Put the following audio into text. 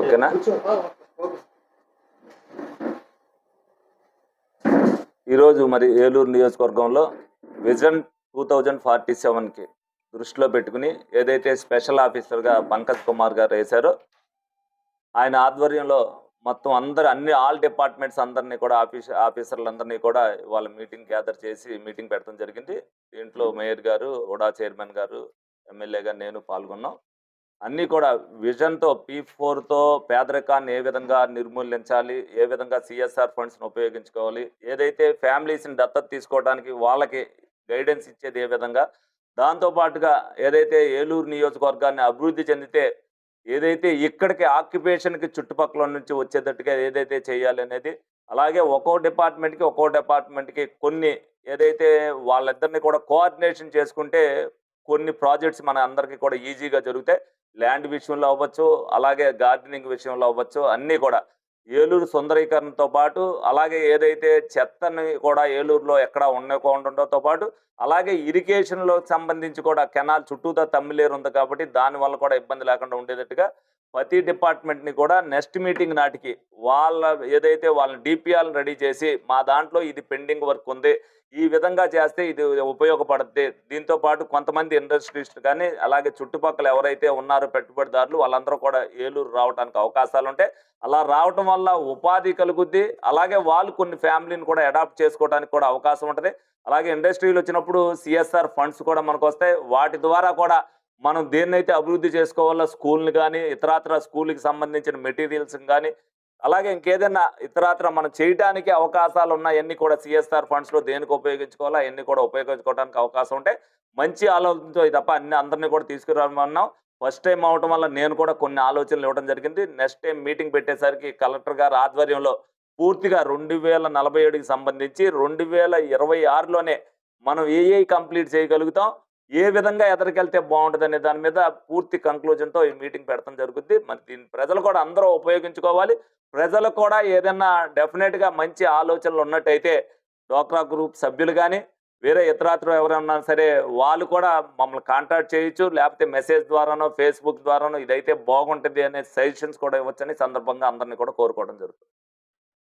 ఓకేనా? ఈరోజు మరి ఏలూరు నియోజకవర్గంలో విజన్ టూ థౌజండ్ ఫార్టీ సెవెన్కి దృష్టిలో పెట్టుకుని ఏదైతే స్పెషల్ ఆఫీసర్గా పంకజ్ కుమార్ గారు వేశారో ఆయన ఆధ్వర్యంలో మొత్తం అందరు అన్ని ఆల్ డిపార్ట్మెంట్స్ అందరినీ కూడా ఆఫీస్ ఆఫీసర్లందరినీ కూడా వాళ్ళ మీటింగ్ గ్యాదర్ చేసి మీటింగ్ పెట్టడం జరిగింది. దీంట్లో మేయర్ గారు ఉడా చైర్మన్ గారు ఎమ్మెల్యేగా నేను పాల్గొన్నాం. అన్నీ కూడా విజన్తో పీ ఫోర్తో పేదరికాన్ని ఏ విధంగా నిర్మూలించాలి ఏ విధంగా సిఎస్ఆర్ ఫండ్స్ని ఉపయోగించుకోవాలి ఏదైతే ఫ్యామిలీస్ని దత్తత తీసుకోవడానికి వాళ్ళకి గైడెన్స్ ఇచ్చేది ఏ విధంగా దాంతో పాటుగా ఏదైతే ఏలూరు నియోజకవర్గాన్ని అభివృద్ధి చెందితే ఏదైతే ఇక్కడికి ఆక్యుపేషన్కి చుట్టుపక్కల నుంచి వచ్చేటట్టుగా ఏదైతే చేయాలి అనేది అలాగే ఒక్కో డిపార్ట్మెంట్కి ఒక్కో డిపార్ట్మెంట్కి కొన్ని ఏదైతే వాళ్ళిద్దరిని కూడా కోఆర్డినేషన్ చేసుకుంటే కొన్ని ప్రాజెక్ట్స్ మన అందరికీ కూడా ఈజీగా జరుగుతాయి. ల్యాండ్ విషయంలో అవ్వచ్చు అలాగే గార్డెనింగ్ విషయంలో అవ్వచ్చు అన్నీ కూడా. ఏలూరు సుందరీకరణతో పాటు అలాగే ఏదైతే చెత్తని కూడా ఏలూరులో ఎక్కడ ఉండకుండటంతో పాటు అలాగే ఇరిగేషన్లో సంబంధించి కూడా కెనాల్ చుట్టూతా తమ్మిలేరు ఉంది కాబట్టి దానివల్ల కూడా ఇబ్బంది లేకుండా ఉండేటట్టుగా ప్రతి డిపార్ట్మెంట్ని కూడా నెక్స్ట్ మీటింగ్ నాటికి వాళ్ళ ఏదైతే వాళ్ళ డిపిఆర్ని రెడీ చేసి మా దాంట్లో ఇది పెండింగ్ వర్క్ ఉంది ఈ విధంగా చేస్తే ఇది ఉపయోగపడుద్ది. దీంతో పాటు కొంతమంది ఇండస్ట్రీస్ట్ కానీ అలాగే చుట్టుపక్కల ఎవరైతే ఉన్నారో పెట్టుబడిదారులు వాళ్ళందరూ కూడా ఏలూరు రావడానికి అవకాశాలు ఉంటాయి అలా రావటం వల్ల ఉపాధి కలుగుద్ది. అలాగే వాళ్ళు కొన్ని ఫ్యామిలీని కూడా అడాప్ట్ చేసుకోవడానికి కూడా అవకాశం ఉంటుంది. అలాగే ఇండస్ట్రీలు వచ్చినప్పుడు సిఎస్ఆర్ ఫండ్స్ కూడా మనకు వస్తాయి వాటి ద్వారా కూడా మనం దేన్నైతే అభివృద్ధి చేసుకోవాలో స్కూల్ని కానీ ఇతరాత్ర స్కూల్కి సంబంధించిన మెటీరియల్స్ కానీ అలాగే ఇంకేదైనా ఇతరాత్ర మనం చేయడానికి అవకాశాలు ఉన్నాయన్నీ కూడా సిఎస్ఆర్ ఫండ్స్లో దేనికి ఉపయోగించుకోవాలో అవన్నీ కూడా ఉపయోగించుకోవడానికి అవకాశం ఉంటే మంచి ఆలోచనతో తప్ప అన్ని అందరినీ కూడా తీసుకురామన్నాం. ఫస్ట్ టైం అవటం వల్ల నేను కూడా కొన్ని ఆలోచనలు ఇవ్వడం జరిగింది. నెక్స్ట్ టైం మీటింగ్ పెట్టేసరికి కలెక్టర్ గారు ఆధ్వర్యంలో పూర్తిగా రెండు వేల నలభై ఏడుకి సంబంధించి రెండు వేల ఇరవై ఆరులోనే మనం ఏఏ కంప్లీట్ చేయగలుగుతాం. ఏ విధంగా ఎదరికెళ్తే బాగుంటుంది అనే దాని మీద పూర్తి కంక్లూజన్తో ఈ మీటింగ్ పెడతాం జరుగుద్ది. మరి దీన్ని ప్రజలు కూడా అందరూ ఉపయోగించుకోవాలి. ప్రజలకు కూడా ఏదైనా డెఫినెట్గా మంచి ఆలోచనలు ఉన్నట్టయితే డోక్రా గ్రూప్ సభ్యులు కానీ వేరే ఇతరాత్రులు ఎవరైనా సరే వాళ్ళు కూడా మమ్మల్ని కాంటాక్ట్ చేయొచ్చు. లేకపోతే మెసేజ్ ద్వారానో ఫేస్బుక్ ద్వారానో ఇదైతే బాగుంటుంది అనే సజెషన్స్ కూడా ఇవ్వచ్చని సందర్భంగా అందరినీ కూడా కోరుకోవడం జరుగుతుంది.